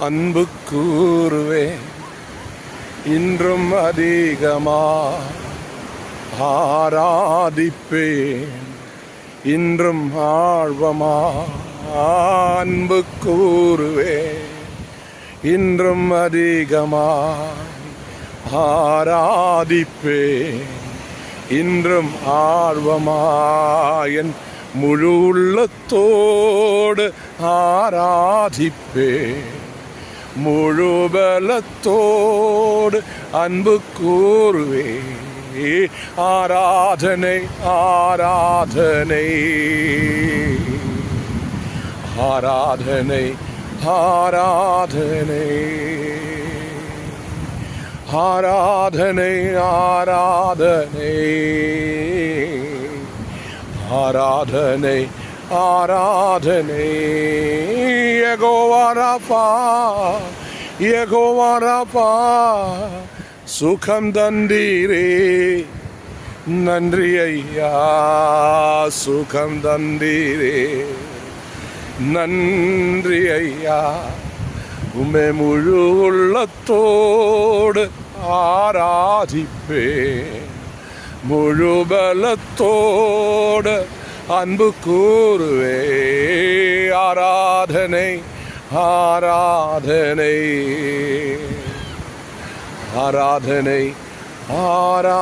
அன்பு கூறுவேன். இன்றும் அதிகமா ஆராதிப்பேன். இன்றும் ஆழ்வமா அன்பு கூறுவேன். இன்றும் அதிகமா ஆராதிப்பேன். இன்றும் ஆர்வமாயன் முழு உள்ளத்தோடு ஆராதிப்பேன். മുഴുബലത്തോട് അൻപ് കൂറുവേ. ആരാധനൈ ആരാധനൈ. ആരാധനൈ ആരാധനൈ. ആരാധനൈ ആരാധനൈ. ആരാധനൈ ஆராதனை. ஆராதனை யகோவாரப்பா சுகம் தந்தீரே. நன்றி ஐயா சுகம் தந்தீரே. நன்றி ஐயா உமை முழு உள்ளத்தோடு ஆராதிப்பே முழு பலத்தோடு അമ്പുക്കൂറുവേ ആരാധനൈ ആരാധനൈ ആരാധനൈ ആരാ